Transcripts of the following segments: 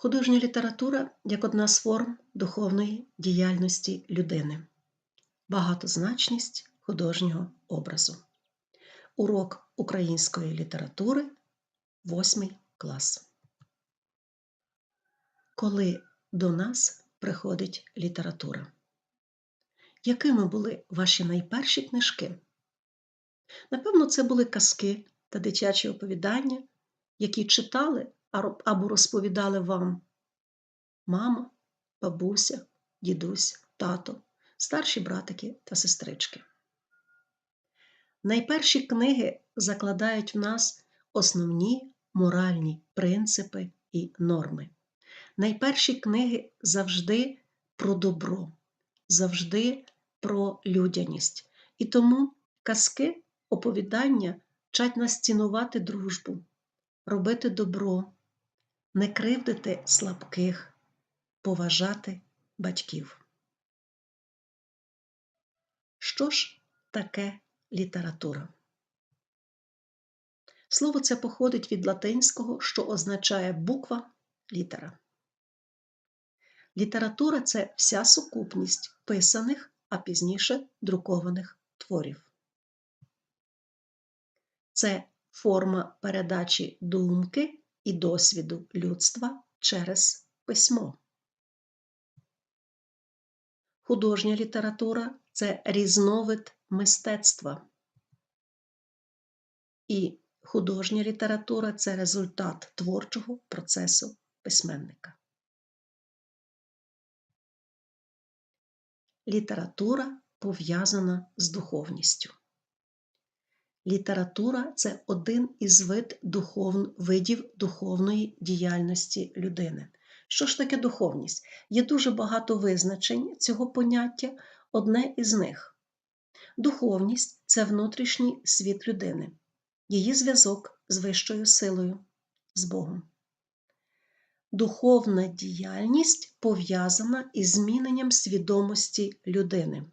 Художня література як одна з форм духовної діяльності людини. Багатозначність художнього образу. Урок української літератури, 8 клас. Коли до нас приходить література. Якими були ваші найперші книжки? Напевно, це були казки та дитячі оповідання, які читали або розповідали вам мама, бабуся, дідусь, тато, старші братики та сестрички. Найперші книги закладають в нас основні моральні принципи і норми. Найперші книги завжди про добро, завжди про людяність. І тому казки, оповідання вчать нас цінувати дружбу, робити добро, не кривдити слабких, поважати батьків. Що ж таке література? Слово це походить від латинського, що означає буква літера. Література це вся сукупність писаних, а пізніше друкованих творів. Це форма передачі думки і досвіду людства через письмо. Художня література це різновид мистецтва. І художня література це результат творчого процесу письменника. Література пов'язана з духовністю. Література це один із вид духов... видів духовної діяльності людини. Що ж таке духовність? Є дуже багато визначень цього поняття, одне із них. Духовність це внутрішній світ людини, її зв'язок з вищою силою, з Богом. Духовна діяльність пов'язана із зміненням свідомості людини.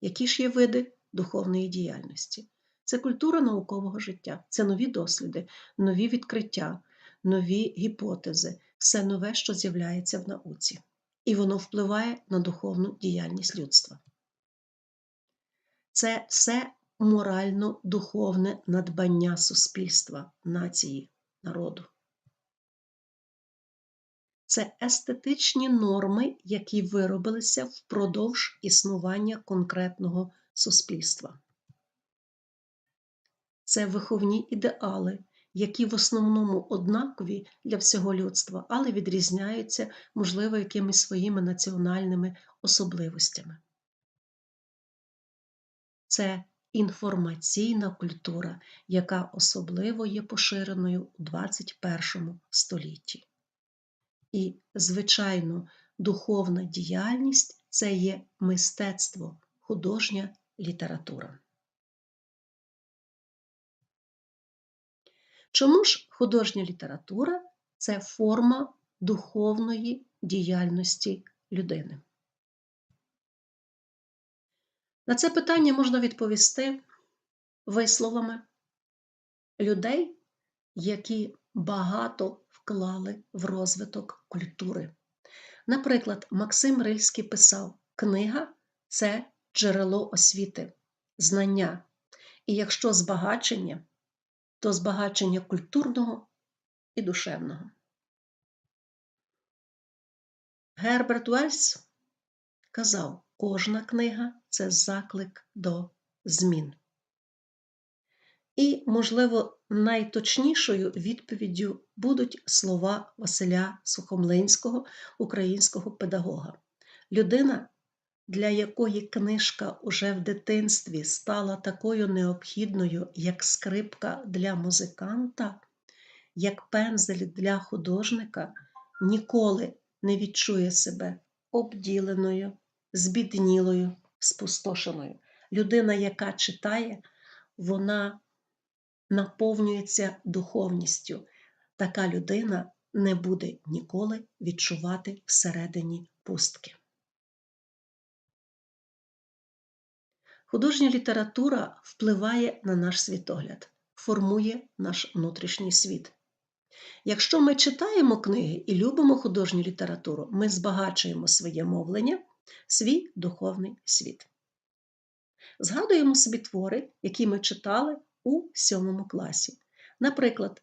Які ж є види духовної діяльності. Це культура наукового життя, це нові досліди, нові відкриття, нові гіпотези, все нове, що з'являється в науці. І воно впливає на духовну діяльність людства. Це все морально-духовне надбання суспільства, нації, народу. Це естетичні норми, які виробилися впродовж існування конкретного суспільства. Це виховні ідеали, які в основному однакові для всього людства, але відрізняються, можливо, якимись своїми національними особливостями. Це інформаційна культура, яка особливо є поширеною у 21 столітті. І, звичайно, духовна діяльність це є мистецтво, художня література. Чому ж художня література це форма духовної діяльності людини? На це питання можна відповісти висловами людей, які багато вклали в розвиток культури. Наприклад, Максим Рильський писав: Книга це джерело освіти, знання. І якщо збагачення, то збагачення культурного і душевного. Герберт Уельс казав, кожна книга це заклик до змін. І, можливо, найточнішою відповіддю будуть слова Василя Сухомлинського, українського педагога. Людина, для якої книжка уже в дитинстві стала такою необхідною, як скрипка для музиканта, як пензель для художника, ніколи не відчує себе обділеною, збіднілою, спустошеною. Людина, яка читає, вона наповнюється духовністю. Така людина не буде ніколи відчувати всередині пустки. Художня література впливає на наш світогляд, формує наш внутрішній світ. Якщо ми читаємо книги і любимо художню літературу, ми збагачуємо своє мовлення, свій духовний світ. Згадуємо собі твори, які ми читали у сьомому класі. Наприклад,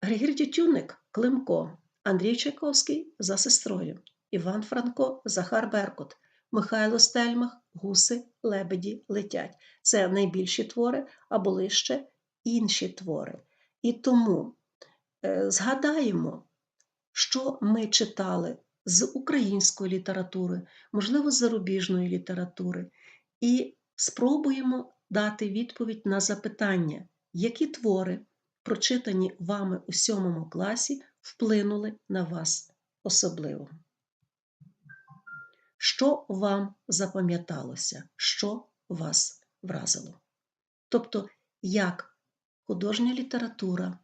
Григір Тютюник Климко, Андрій Чайковський за сестрою, Іван Франко, Захар Беркут, Михайло Стельмах, Гуси, Лебеді летять. Це найбільші твори, а були ще інші твори. І тому е, згадаємо, що ми читали з української літератури, можливо, з зарубіжної літератури, і спробуємо дати відповідь на запитання, які твори, прочитані вами у сьомому класі, вплинули на вас особливо. Що вам запам'яталося, що вас вразило? Тобто, як художня література,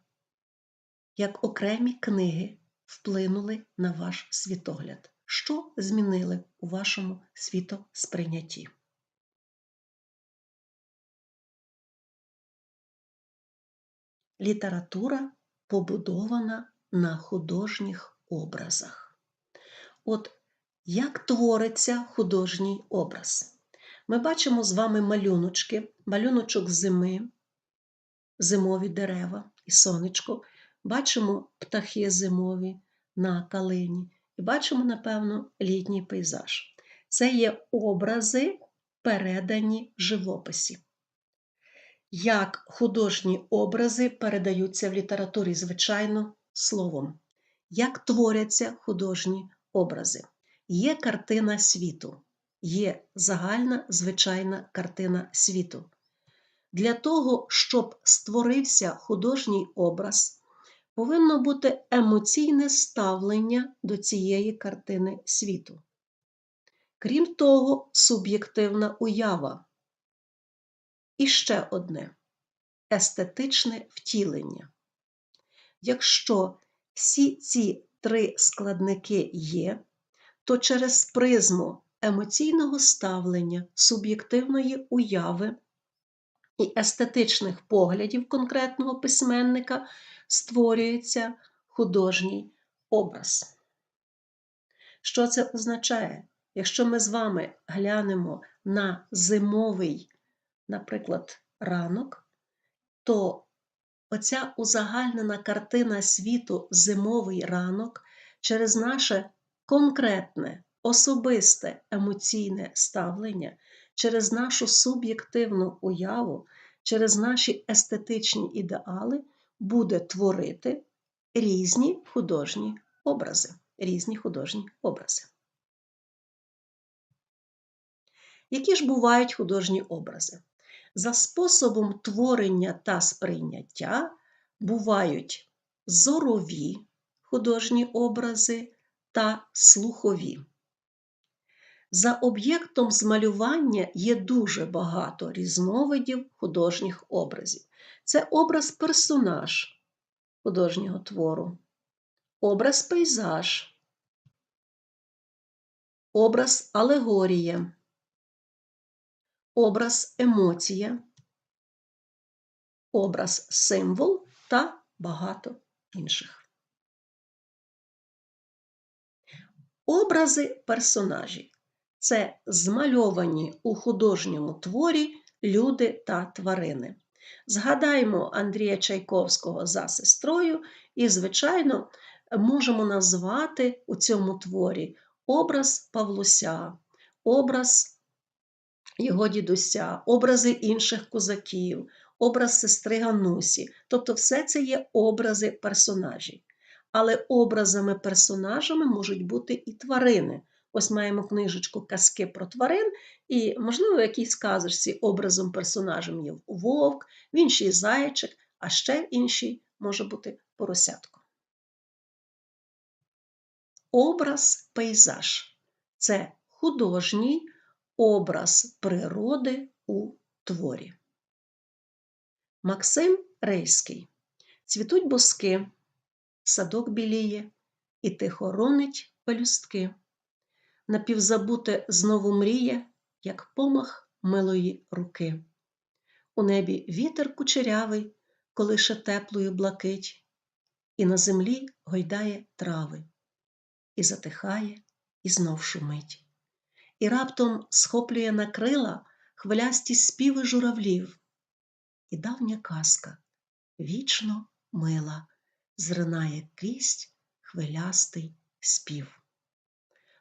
як окремі книги вплинули на ваш світогляд, що змінили у вашому світосприйнятті? Література побудована на художніх образах. От як твориться художній образ? Ми бачимо з вами малюночки, малюночок зими, зимові дерева і сонечко, бачимо птахи зимові на калині і бачимо, напевно, літній пейзаж. Це є образи, передані живописі. Як художні образи передаються в літературі, звичайно, словом. Як творяться художні образи? Є картина світу, є загальна звичайна картина світу. Для того, щоб створився художній образ, повинно бути емоційне ставлення до цієї картини світу. Крім того, суб'єктивна уява. І ще одне естетичне втілення. Якщо всі ці три складники є, то через призму емоційного ставлення, суб'єктивної уяви і естетичних поглядів конкретного письменника створюється художній образ. Що це означає? Якщо ми з вами глянемо на зимовий, наприклад, ранок, то оця узагальнена картина світу зимовий ранок через наше конкретне, особисте емоційне ставлення, через нашу суб'єктивну уяву, через наші естетичні ідеали буде творити різні художні образи. Різні художні образи. Які ж бувають художні образи? За способом творення та сприйняття бувають зорові художні образи та слухові. За об'єктом змалювання є дуже багато різновидів художніх образів. Це образ персонаж художнього твору, образ пейзаж, образ алегорія, образ емоція, образ символ та багато інших. Образи персонажів це змальовані у художньому творі люди та тварини. Згадаймо Андрія Чайковського за сестрою, і, звичайно, можемо назвати у цьому творі образ Павлуся, образ його дідуся, образи інших козаків, образ сестри Ганусі. Тобто, все це є образи персонажів. Але образами-персонажами можуть бути і тварини. Ось маємо книжечку Казки про тварин, і, можливо, в якійсь казочці образом персонажем є вовк, в іншій зайчик, а ще в іншій може бути поросятко. Образ пейзаж це художній образ природи у творі. Максим Рейський. Цвітуть боски, садок біліє і тихо ронить пелюстки. Напівзабуте знову мріє, як помах милої руки. У небі вітер кучерявий, колише теплою блакить, і на землі гойдає трави, і затихає, і знов шумить, і раптом схоплює на крила хвилясті співи журавлів, і давня казка вічно мила, зринає крізь хвилястий спів.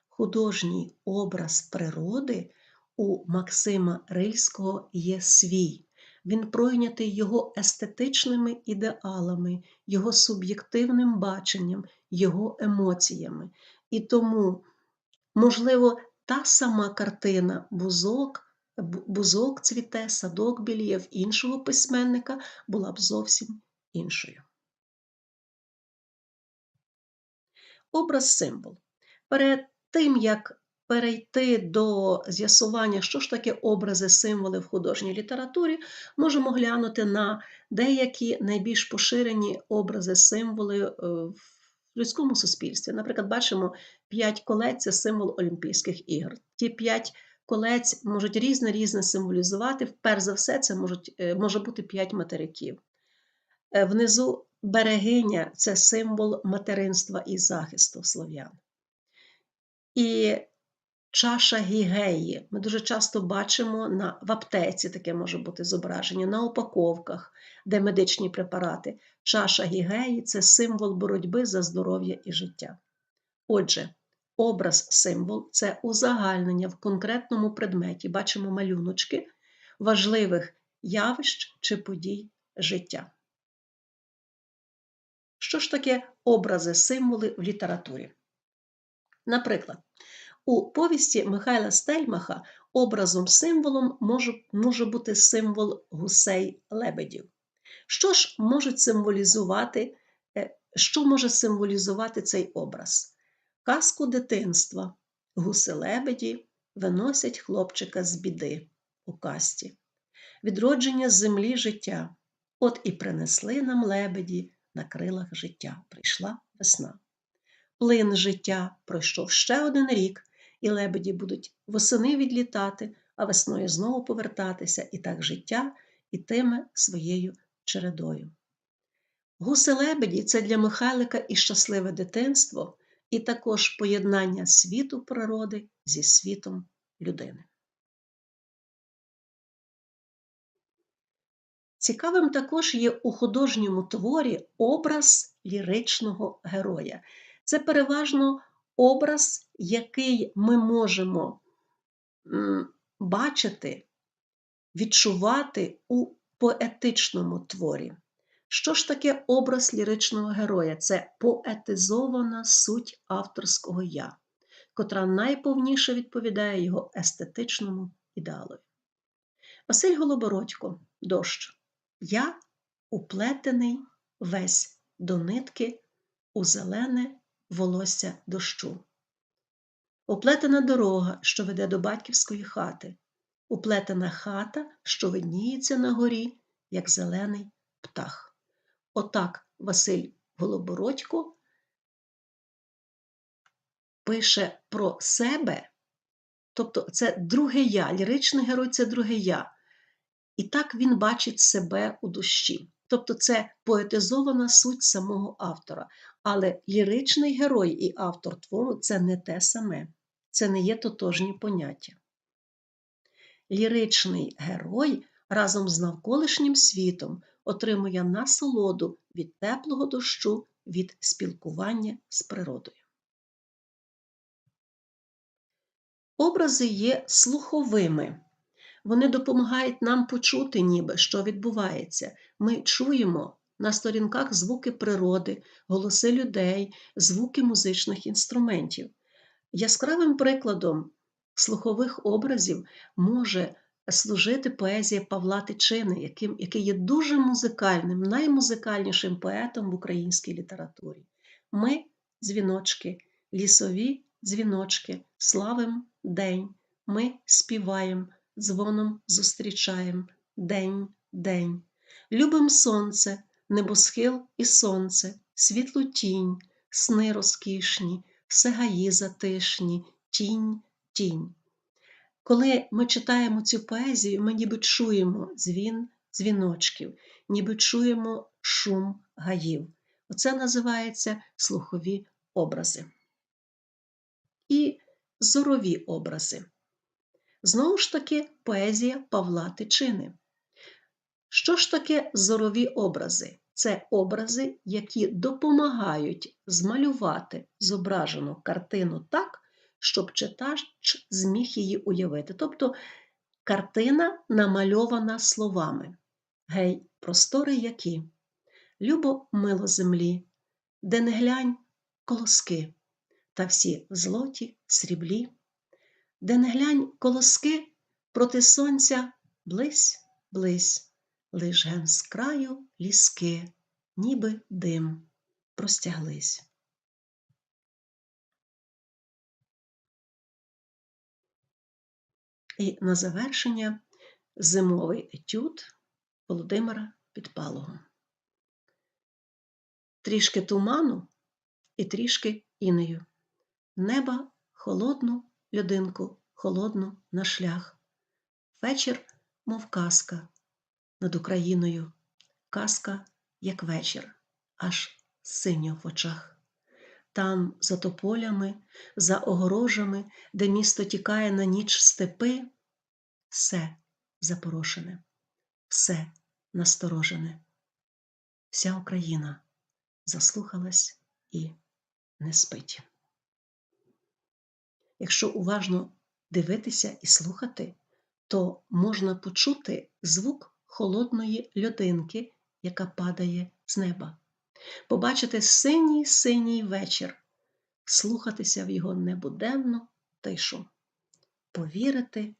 Художній образ природи у Максима Рильського є свій. Він пройнятий його естетичними ідеалами, його суб'єктивним баченням, його емоціями. І тому, можливо, та сама картина бузок, бузок цвіте, садок біліє в іншого письменника була б зовсім іншою. Образ символ. Перед тим, як перейти до з'ясування, що ж таке образи, символи в художній літературі, можемо глянути на деякі найбільш поширені образи, символи е, в людському суспільстві. Наприклад, бачимо п'ять колець це символ Олімпійських ігор. Ті п'ять колець можуть різне різне символізувати. Перш за все, це можуть, е, може бути п'ять материків. Е, внизу берегиня це символ материнства і захисту слов'ян. І чаша гігеї. Ми дуже часто бачимо на, в аптеці таке може бути зображення, на упаковках, де медичні препарати. Чаша гігеї це символ боротьби за здоров'я і життя. Отже, образ символ це узагальнення в конкретному предметі. Бачимо малюночки важливих явищ чи подій життя. Що ж таке образи, символи в літературі? Наприклад, у повісті Михайла Стельмаха образом символом може, може бути символ гусей лебедів. Що ж можуть символізувати, е, що може символізувати цей образ? Казку дитинства, гуси-лебеді виносять хлопчика з біди у касті, відродження землі життя. От і принесли нам лебеді на крилах життя. Прийшла весна. Плин життя пройшов ще один рік, і лебеді будуть восени відлітати, а весною знову повертатися, і так життя ітиме своєю чередою. Гуси лебеді це для Михайлика і щасливе дитинство, і також поєднання світу природи зі світом людини. Цікавим також є у художньому творі образ ліричного героя. Це переважно образ, який ми можемо бачити, відчувати у поетичному творі. Що ж таке образ ліричного героя? Це поетизована суть авторського я, котра найповніше відповідає його естетичному ідеалові. Василь Голобородько, дощ. Я уплетений весь до нитки у зелене волосся дощу. Оплетена дорога, що веде до батьківської хати, уплетена хата, що видніється на горі, як зелений птах. Отак Василь Голобородько пише про себе, тобто це друге я, ліричний герой це друге я. І так він бачить себе у душі. Тобто це поетизована суть самого автора. Але ліричний герой і автор твору це не те саме, це не є тотожні поняття. Ліричний герой разом з навколишнім світом отримує насолоду від теплого дощу, від спілкування з природою. Образи є слуховими. Вони допомагають нам почути, ніби що відбувається. Ми чуємо на сторінках звуки природи, голоси людей, звуки музичних інструментів. Яскравим прикладом слухових образів може служити поезія Павла Тичини, яким, який є дуже музикальним, наймузикальнішим поетом в українській літературі. Ми дзвіночки, лісові дзвіночки, славим день, ми співаємо, дзвоном зустрічаємо день, день. Любим сонце, небосхил і сонце, світлу тінь, сни розкішні, все гаї затишні, тінь, тінь. Коли ми читаємо цю поезію, ми ніби чуємо дзвін дзвіночків, ніби чуємо шум гаїв. Оце називається слухові образи. І зорові образи. Знову ж таки, поезія Павла Тичини. Що ж таке зорові образи? Це образи, які допомагають змалювати зображену картину так, щоб читач зміг її уявити. Тобто картина намальована словами. Гей, простори які, любо мило землі, де не глянь колоски, та всі злоті, сріблі, де не глянь колоски проти сонця близь, близь, лиш ген з краю ліски, ніби дим простяглись. І на завершення зимовий етюд Володимира Підпалого. Трішки туману і трішки інею. Неба холодну людинку, холодну на шлях. Вечір, мов казка над Україною, казка, як вечір, аж синьо в очах. Там, за тополями, за огорожами, де місто тікає на ніч степи, все запорошене, все насторожене. Вся Україна заслухалась і не спить. Якщо уважно дивитися і слухати, то можна почути звук холодної льодинки, яка падає з неба, побачити синій синій вечір, слухатися в його небуденну тишу, повірити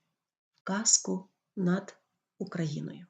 в казку над Україною.